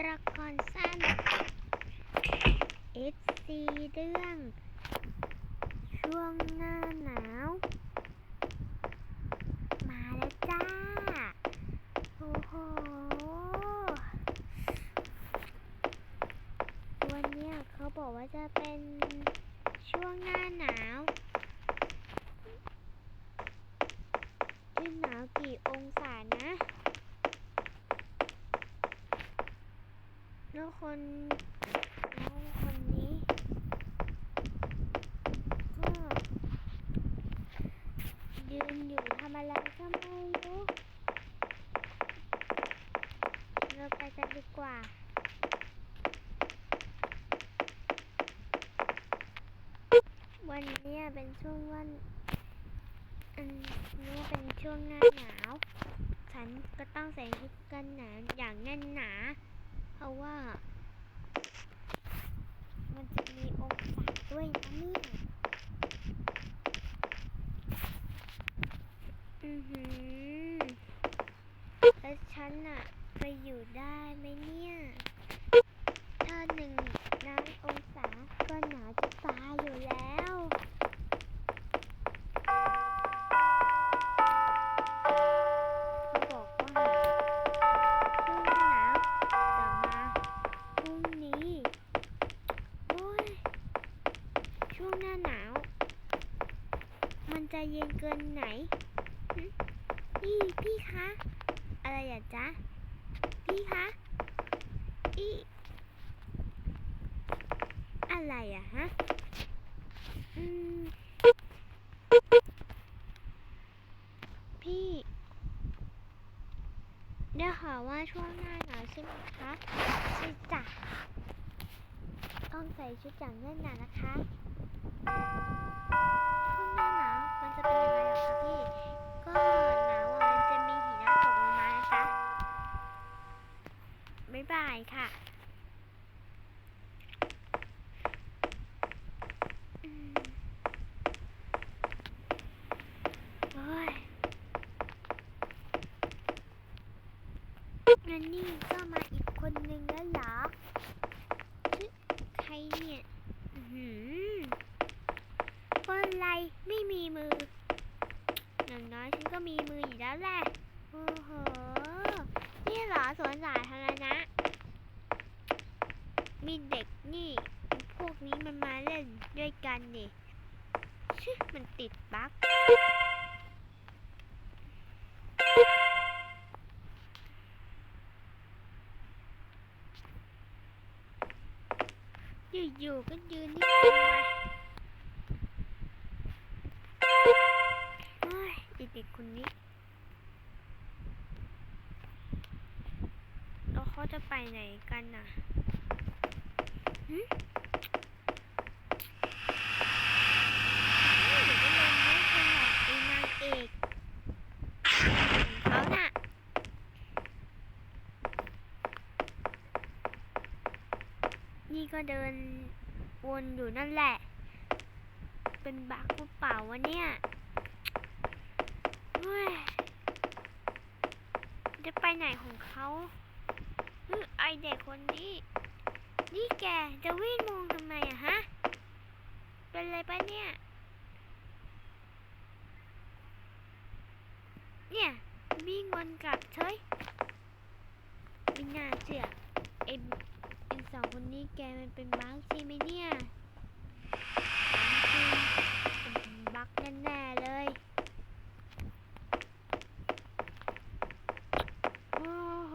ละครสั้น FC เรื่อง ช่วงหน้าหนาว มาแล้วจ้า โอ้โห วันนี้เขาบอกว่าจะเป็นช่วงหน้าหนาวจะหนาวกี่องศานะ แล้วคนแล้วคนนี้ ก็ยืนอยู่ทำอะไรก็ไม่รู้เราไปกันดีกว่าวันนี้เป็นช่วงวันอันนี้เป็นช่วงหน้าหนาว ฉันก็ต้องใส่ชุดกันหนาวอย่างแน่นหนา ราะว่า มันจะมีองศาด้วยนะเนี่ยอือหือแล้วฉันอะไปอยู่ได้ไหมเนี่ย ถ้าหนึ่งน้ำองศาก็หนาว จ๊ะ พี่คะอีอะไรอะฮะ อืม พี่ได้ข่าวว่าช่วงหน้าหนาวใช่ไหมคะใช่จ้ะต้องใส่ชุดอย่างแน่นหนานะคะ บ๊ายบายค่ะอืมโอ้ยงั้นนี่ก็มาอีกคนนึงแล้วเหรอ ชื่อใครเนี่ย อือหือคนไรไม่มีมือ อย่างน้อยฉันก็มีมืออยู่แล้วแหละ โอ้โห นี่เหรอสวนสาธารณะ มีเด็ก นี่พวกนี้มันมาเล่นด้วยกันนี่ชึมันติดบั๊กอยู่ๆก็ยืนนี่ทำไมโอ้ยไอ้เด็กคนนี้แล้วเขาจะไปไหนกันน่ะ นี่ก็เดินวนอยู่นั่นแหละ เป็นบักหรือเปล่าวะเนี่ยเฮ้ยจะไปไหนของเขาเฮ้ยไอเด็กคนนี้ นี่แกจะวิ่งมองทำไมอะฮะ เป็นไรปะเนี่ย เนี่ยวิ่งวนกลับเฉยไม่น่าเชื่อไอไอสองคนนี้แกมันเป็นบ้าใช่ไหมเนี่ยจริงๆเป็นบั๊กแน่ๆเลย โอ้โห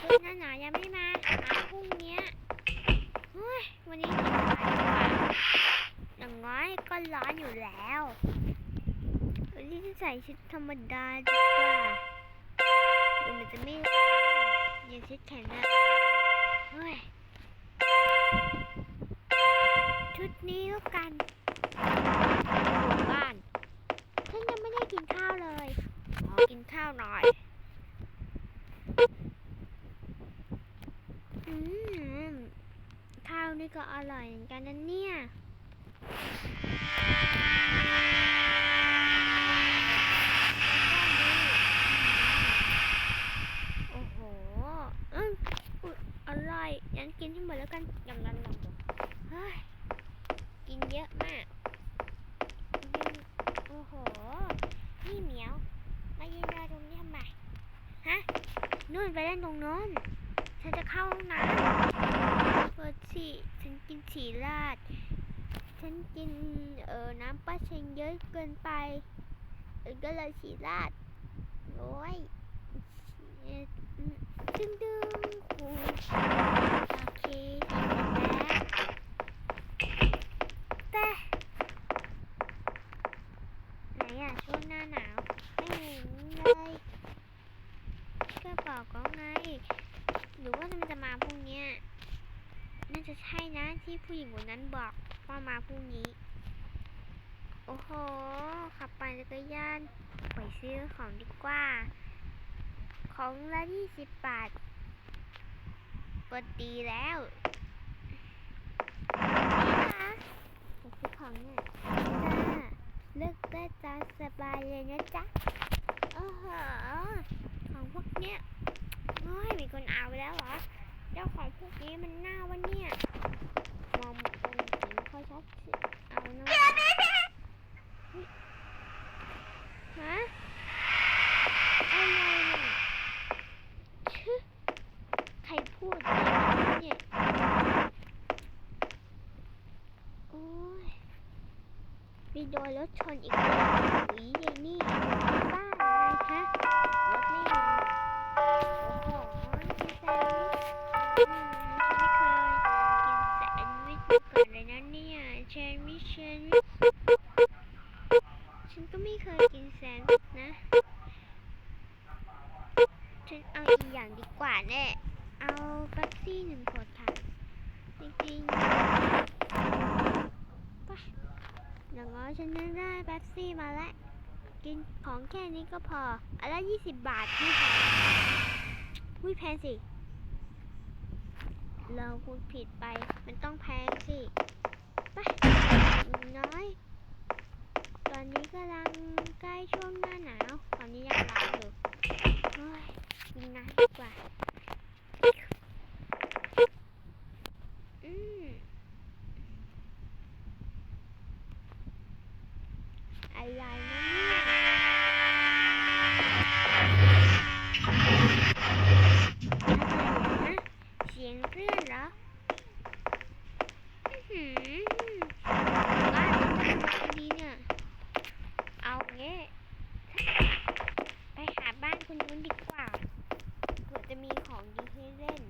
ชุดหน้าหนาวยังไม่มามาพรุ่งเนี้ยเฮ้ย วันนี้กินอะไรดีกว่าอย่างน้อยก็ร้อนอยู่แล้ววันนี้จะใส่ ชุดธรรมดาดีกว่าเดี๋ยวมันจะไม่ร้อย่าชุดแขนนะเฮ้ยชุดนี้แล้วกันบ้านฉันยังไม่ได้กินข้าวเลยขอกินข้าวหน่อยอืมข้าวนี่ก็อร่อยเหมือนกันนะเนี่ย โอ้โห งั้นกินให้หมดแล้วกันยำรันลำเฮ้ย กินเยอะมากกินโอ้โห นี่เหมียว มายืนรอตรงนี้ทำไม ฮะ นู่นไปเล่นตรงโน้นฉันจะเข้าห้องน้ำเปิดสิฉันกินฉี่ราด ฉันกินเอ่อน้ำปลาเชงเยอะเกินไปก็เลยฉี่ราดโอ้ยเอ่ แล้วแต่ไหนอะช่วงหน้าหนาวไม่เห็นเลยก็บอกก็ไงหรือว่ามันจะมาพรุ่งเนี้ยน่าจะใช่นะที่ผู้หญิงคนนั้นบอกว่ามาพรุ่งนี้ โอ้โห ขับปั่นจักรยานไปซื้อของดีกว่า ของละยี่สิบบาท เปิดดีแล้วนี่ค่ะไปซื้อของเนี่ยจ้าเลือกได้ตาสบายเลยนะจ๊ะโอ้โหของพวกเนี้ยโอ้ยมีคนเอาไปแล้วเหรอ เจ้าของพวกนี้มันน้าวันเนี่ย มองตรงสีไม่ค่อยชัดสิเอาหน่อยฮะ อะไรเนี่ยชึใครพูดเนี่ยโอ้ย มีโนี้ก็พอ อันละยี่สิบบาทไม่แพงอุ้ยแพงสิ เราพูดผิดไป มันต้องแพงสิ ไปน้อย ตอนนี้กำลังใกล้ช่วงหน้าหนาว ตอนนี้ยังร้อนอยู่โอ้ยกินน้ำดีกว่า อืม อะไรนะเนี่ยอะไรนะเสียงเพื่อนเหรอ อื้อหือบ้านมันน่ารักดีเนี่ย เอาเงี้ยไปหาบ้านคนนู้นดีกว่าเผื่อจะมีของดีให้เล่น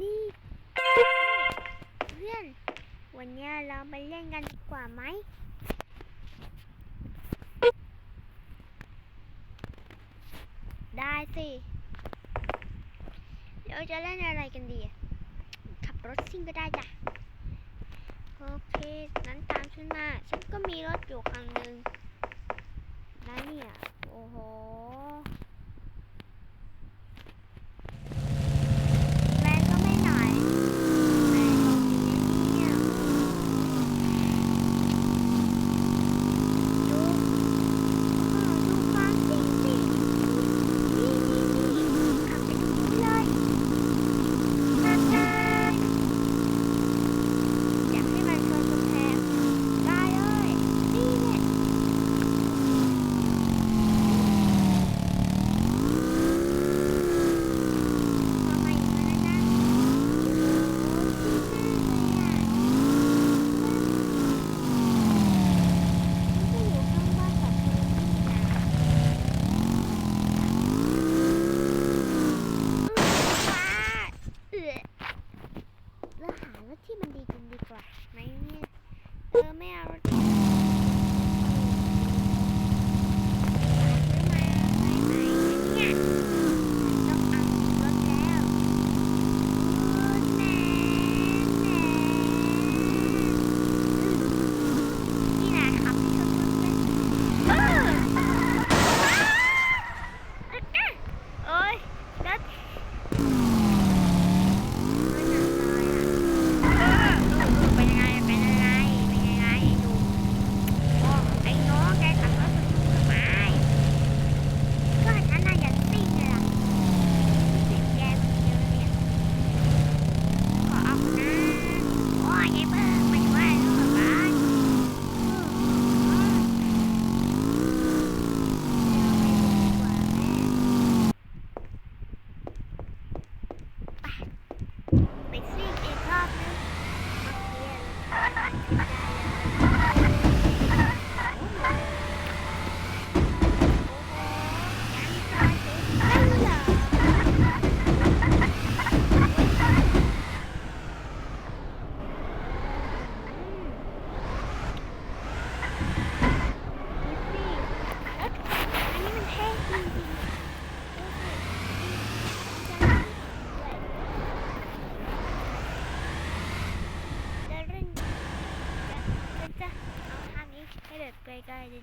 นี่เพื่อน วันเนี้ยเราไปเล่นกันดีกว่าไหม ได้สิ เรา จะเล่นอะไรกันดี ขับรถซิ่งก็ได้จ้ะ โอเค นั้นตามฉันมา ฉันก็มีรถอยู่คันหนึ่งนะเนี่ย โอ้โห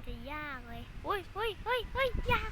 จะยากเลย อุ้ยอุ้ยอุ้ยอุ้ยยา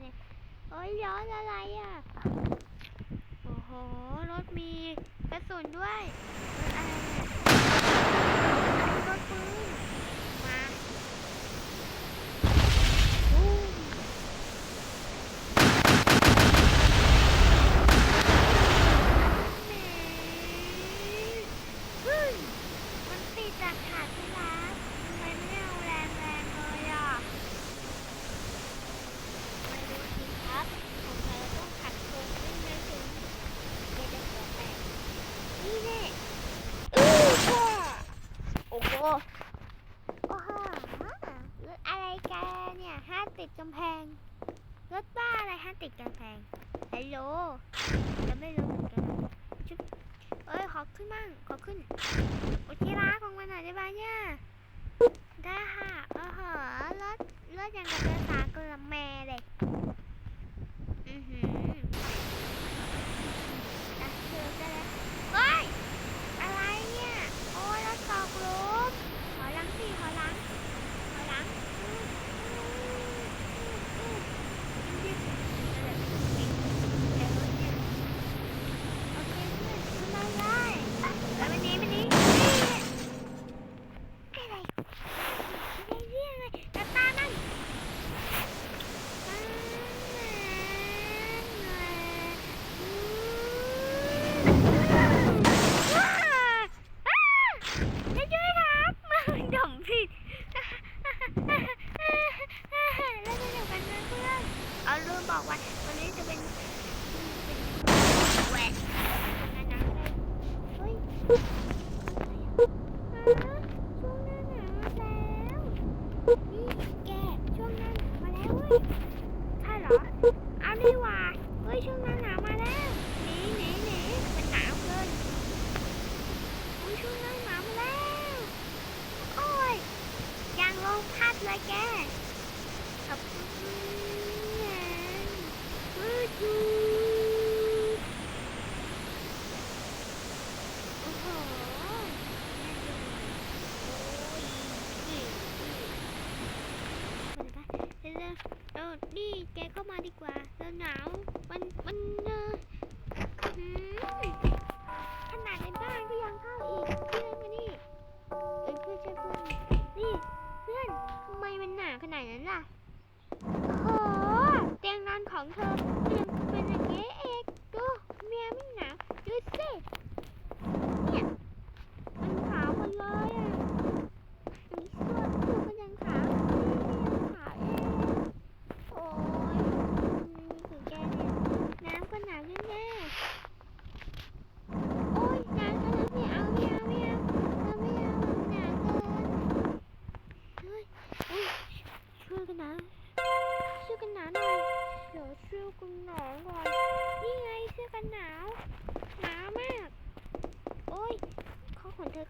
เลยโอ้ยย้อนอะไรอะ โอ้โห รถมีกระสุนด้วยอะไรเนี่ยรถปืน โอ้โหรถอะไรกันเนี่ยห้าติดกำแพง รถบ้าอะไรห้าติดกำแพงฮัลโหลจะไม่รู้เหมือนกันชุบเอ้ยขอขึ้นบ้างขอขึ้นโอชิรักของมันหน่อยได้ไหมเนี่ยได้ค่ะโอ้โหรถรถยังกับภาษากลแมเลยอือหือ นี่แกเข้ามาดีกว่าเราหนาวมันมัน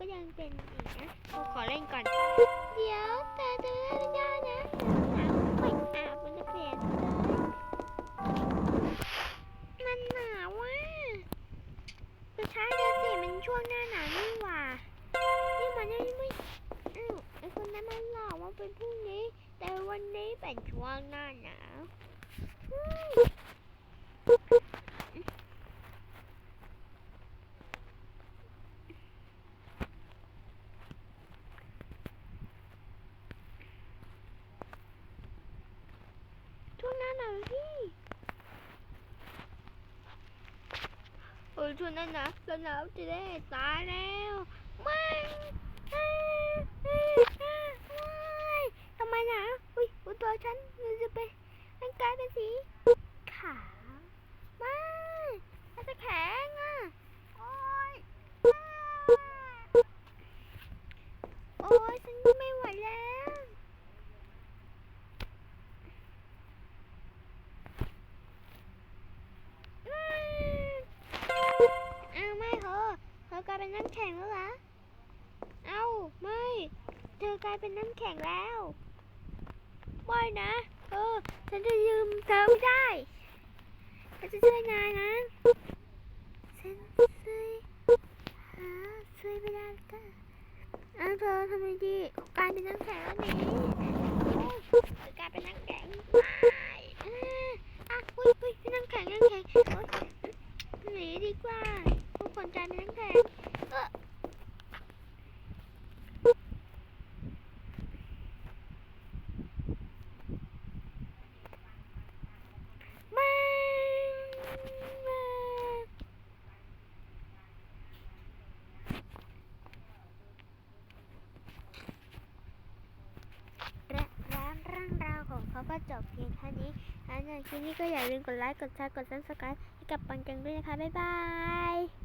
็ยังเป็นอีกนะกูขอเล่นก่อน เดี๋ยวแต่จะไม่ได้นะหนาวไม่หนาวมันจะเปลี่ยนเลยมันหนาวว่ะสุดท้ายเดือนสี่มันช่วงหน้าหนาวนี่หว่านี่มันยังไม่อ้าไอคนนั้นมันหลอกว่าเป็นพรุ่งนี้ แต่วันนี้เป็นช่วงหน้าหนาว อืมช่วงหน้าหนาวพี่เออช่วงหน้าหนาวแล้วหนาวจะได้ตายแล้วไม่ไม่ไม่ทำไมหนาวอุ้ยบนตัวฉันมันจะเป็นมันกลายเป็นสีขาวไม่มันจะแข็งอะโอ๊ยโอ๊ยฉันไม่ไหวแล้ว เป็นน้ำแข็งแล้วเหรอ เอาไม่ เธอกลายเป็นน้ำแข็งแล้ว ไม่นะ เออ ฉันจะยืมเธอไม่ได้ฉันจะช่วยนายนะ ฉันช่วยหาช่วยไม่ได้ก็อ้าเธอทำไมดีกลายเป็นน้ำแข็งแล้วนี่กลายเป็นน้ำแข็งไม่อะอุ้ยอุ้ยน้ำแข็งน้ำแข็งหนีดีกว่า ทุกคนกลายเป็นน้ำแข็งเออไม่ไม่และแล้วเรื่องราวของเขาก็จบเพียงเท่านี้หลังจากคลิปนี้ก็อย่าลืมกดไลค์ กดแชร์ กดซับสไครต์ให้กับปังจังด้วยนะคะ บ๊ายบาย